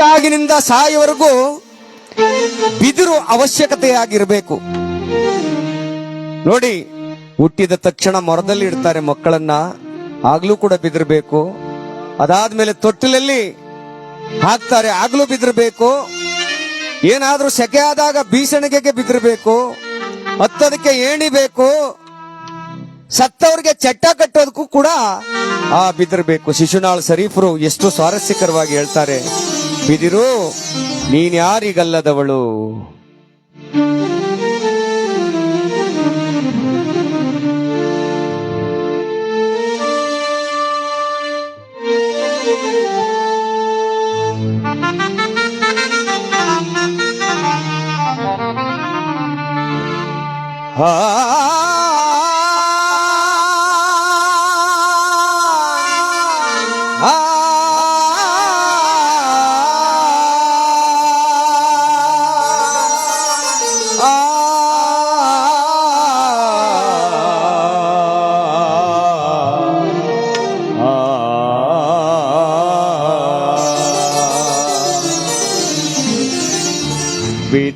ಆಗಿನಿಂದ ಸಾಯವರೆಗೂ ಬಿದಿರು ಅವಶ್ಯಕತೆಯಾಗಿರಬೇಕು. ನೋಡಿ, ಹುಟ್ಟಿದ ತಕ್ಷಣ ಮೊರದಲ್ಲಿ ಇಡ್ತಾರೆ ಮಕ್ಕಳನ್ನ. ಆಗ್ಲೂ ಕೂಡ ಬಿದಿರಬೇಕು. ಅದಾದ್ಮೇಲೆ ತೊಟ್ಟಿಲಲ್ಲಿ ಹಾಕ್ತಾರೆ, ಆಗ್ಲೂ ಬಿದಿರಬೇಕು. ಏನಾದ್ರೂ ಸೆಕೆ ಆದಾಗ ಬೀಸಣಿಗೆಗೆ ಬಿದಿರಬೇಕು. ಹತ್ತೋದಕ್ಕೆ ಏಣಿಬೇಕು ಸತ್ತವ್ರಿಗೆ ಚಟ್ಟ ಕಟ್ಟೋದಕ್ಕೂ ಕೂಡ ಆ ಬಿದಿರಬೇಕು. ಶಿಶುನಾಳ್ ಶರೀಫರು ಎಷ್ಟು ಸ್ವಾರಸ್ಯಕರವಾಗಿ ಹೇಳ್ತಾರೆ. ಬಿದಿರು ನೀನ್ಯಾರಿಗಲ್ಲದವಳು ಆ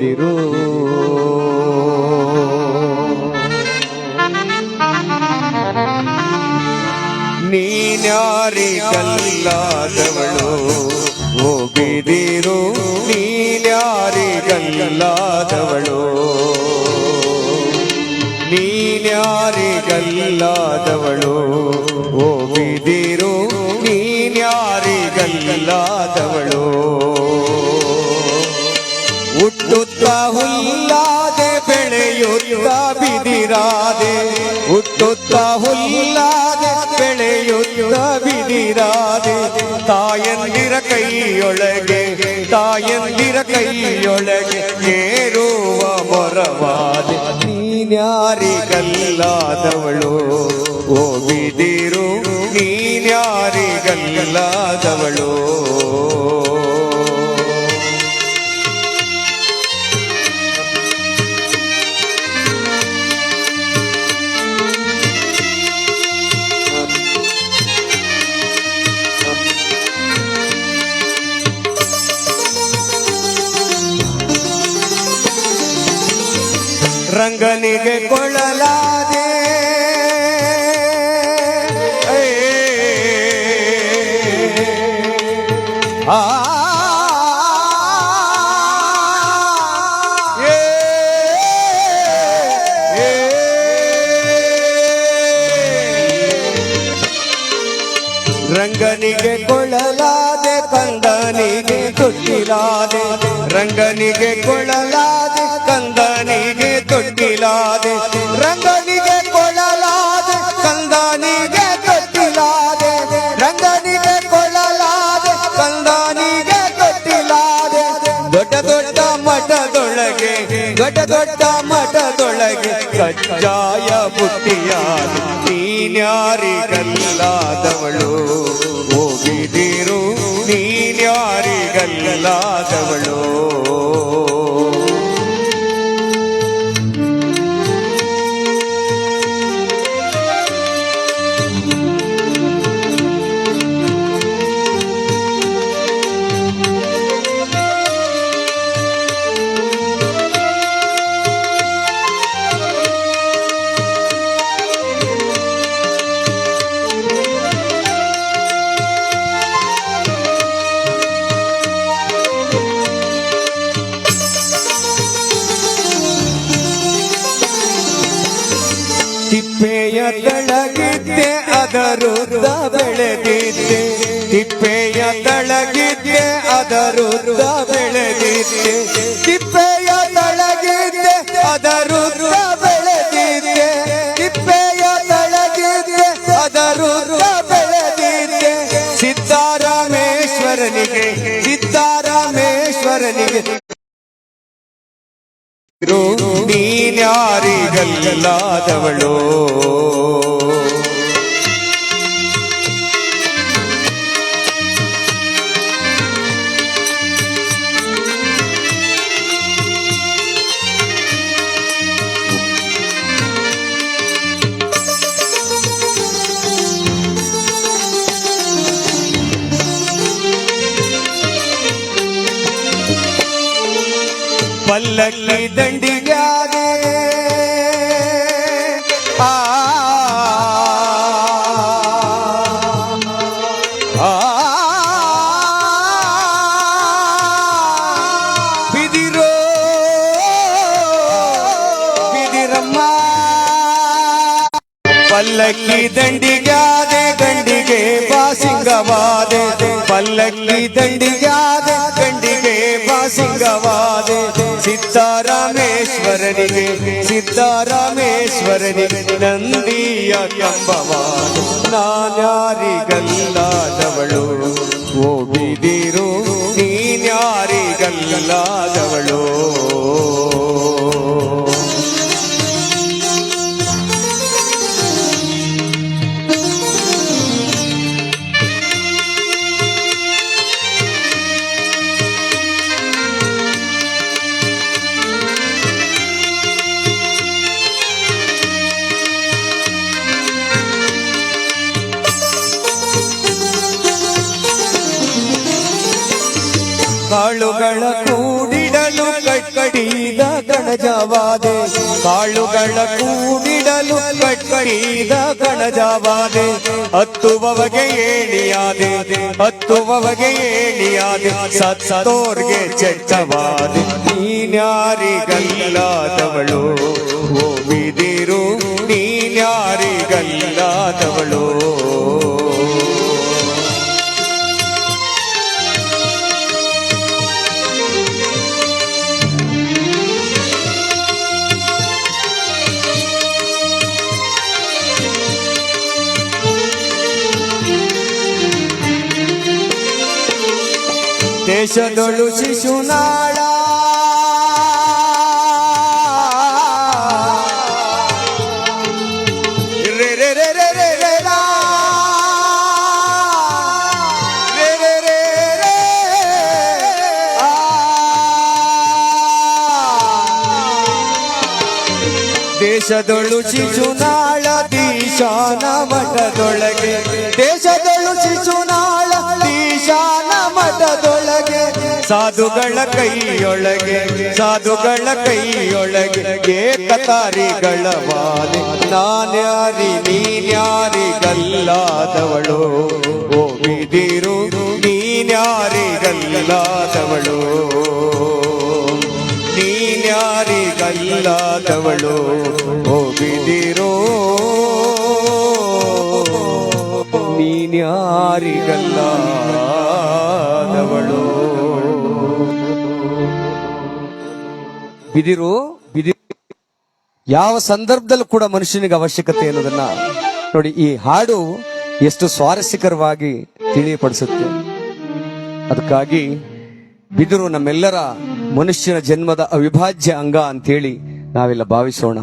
ಬಿದಿರು ನೀನ್ಯಾರಿಗಲ್ಲಾದವಳು ಓ ಬಿದಿರು ನೀನ್ಯಾರಿಗಲ್ಲಾದವಳು ಓ ಬಿದಿರು ನೀನ್ಯಾರಿಗಲ್ಲಾದವಳು ಹುಟ್ಟುತ್ತ ಹುಲ್ಲಾದೆ ಬೆಳೆಯುತ್ತ ಬಿದಿರಾದೆ. ಹುಟ್ಟುತ್ತ ಹುಲ್ಲಾದೆ ಬೆಳೆಯುತ್ತ ಬಿದಿರಾದೆ. ತಾಯಂದಿರ ಕೈಯೊಳಗೆ ತಾಯಂದಿರ ಕೈಯೊಳಗೆ ಏರುವ ಮೊರವಾದೆ. ನೀನ್ಯಾರಿಗಲ್ಲಾದವಳು? ಓ ಬಿದಿರು, ನೀನ್ಯಾರಿಗಲ್ಲಾದವಳು? ರಂಗನಿಗೆ ಕೊಳ್ಳಲಾದೆ ಆ, ರಂಗನಿಗೆ ಕೊಳ್ಳಲಾದೆ ಕಂದನಿಗೆ ತೊಟ್ಟಿಲಾದೆ. ರಂಗನಿಗೆ ಕಂದನಿಗೆ ತೊಟ್ಟಿಲಾದೆ ರಂಗನಿಗೆ ಕೊಳಲಾದೆ ಕಂದನಿಗೆ ಕಟ್ಟಿಲಾದೆ, ರಂಗನಿಗೆ ಕೊಳಲಾದೆ ಕಂದನಿಗೆ ಕಟ್ಟಿಲಾದೆ. ದೊಡ್ಡ ದೊಡ್ಡ ಮಠದೊಳಗೆ, ದೊಡ್ಡ ದೊಡ್ಡ ಮಠದೊಳಗೆ ಕಜ್ಜಾಯ ಬುಟ್ಟಿಯಾದ ನೀನ್ಯಾರಿಗಲ್ಲಾದವಳು? ಹೋಗಿದಿರು ನೀನ್ಯಾರಿಗಲ್ಲಾದವಳು? ತಿಪ್ಪೆಯ ಅದರುದ್ದ ಬೆಳೆದಿದ್ದೆ ತಿಪ್ಪೆಯ ತಳಗಿದ್ದೆ, ಅದರುದ್ದ ಬೆಳೆದಿದ್ದೆ ತಿಪ್ಪೆಯ ತಳಗಿದ್ದೆ, ಅದರುದ್ದ ಬೆಳೆದಿದ್ದೆ ತಿಪ್ಪೆಯ ತಳಗಿದ್ದೆ, ಅದರುದ್ದ ಬೆಳೆದಿದ್ದೆ ಸಿದ್ದಾರಾಮೇಶ್ವರನಿಗೆ ಸಿದ್ದ ಸಿದ್ದಾರಾಮೇಶ್ವರನಿಗೆ ನೀನ್ಯಾರಿಗಲ್ಲಾದವಳು? பல்லக்கு தண்டியாதே பிதிரோ. பிதிரம்மா. பல்லக்கு தண்டியாதே தண்டிகே பாசிங்கவாதே. பல்லக்கு தண்டியாதே தண்டிகே பாசிங்கவாதே. ಸಿದ್ಧಾರಾಮೇಶ್ವರನಿಗೆ ಸಿದ್ದಾರಾಮೇಶ್ವರನಿಗೆ ನಂದಿಯ ಕಂಬವ ನಾನ್ಯಾರಿಗಲ್ಲಾದವಳು ಓ ಬಿದಿರು ನೀನ್ಯಾರಿಗಲ್ಲಾದವಳು ಕಾಳುಗಳ ಕೂಡಿಡಲು ಕಟ್ಕಡಿದ ಗಣಜವಾದೆ. ಕಾಳುಗಳ ಕೂಡಿಡಲು ಕಟ್ಕಡಿದ ಗಣಜವಾದೆ. ಹತ್ತುವವಗೆ ಏಣಿಯಾದೆ ಹತ್ತುವವಗೆ ಏಣಿಯಾದೆ. ಸತ್ತೋರ್ಗೆ ಚೆಟ್ಟವಾದೆ ನೀನ್ಯಾರಿಗಲ್ಲಾದವಳು? ಓ ಬಿದಿರು, ನೀನ್ಯಾರಿಗಲ್ಲಾದವಳು? ದೇಶದೊಳು ಶಿಶುನಾಳ ರೇ ರೇ ರೇ ರೇ ರೇ ರೇ ರಾ. ರೇ ರೇ ರೇ ರೇ. ಆ. ದೇಶದೊಳು ಶಿಶುನಾಳ ದೀಶಾನ ಮಠದೊಳಗೆ ದೇಶದೊಳು ಶಿಶುನಾಳ ಮಠದೊಳಗೆ ಸಾಧುಗಳ ಕೈಯೊಳಗೆ ಸಾಧುಗಳ ಕೈಯೊಳಗೆ ಏಕತಾರಿಗಳ ವಾದೆ. ನಾನ್ಯಾರಿ ನೀನ್ಯಾರಿಗಲ್ಲಾದವಳು ಓ ಬಿದಿರು ನೀನ್ಯಾರಿಗಲ್ಲಾದವಳು ನೀನ್ಯಾರಿಗಲ್ಲಾದವಳು ಹೋಗಿದಿರೋ ನೀನ್ಯಾರಿಗಲ್ಲಾದವಳು ಬಿದಿರು ಬಿದಿರು. ಯಾವ ಸಂದರ್ಭದಲ್ಲೂ ಕೂಡ ಮನುಷ್ಯನಿಗೆ ಅವಶ್ಯಕತೆ ಅನ್ನೋದನ್ನ ನೋಡಿ, ಈ ಹಾಡು ಎಷ್ಟು ಸ್ವಾರಸ್ಯಕರವಾಗಿ ತಿಳಿಯಪಡಿಸುತ್ತೆ. ಅದಕ್ಕಾಗಿ ಬಿದಿರು ನಮ್ಮೆಲ್ಲರ ಮನುಷ್ಯನ ಜನ್ಮದ ಅವಿಭಾಜ್ಯ ಅಂಗ ಅಂತೇಳಿ ನಾವೆಲ್ಲ ಭಾವಿಸೋಣ.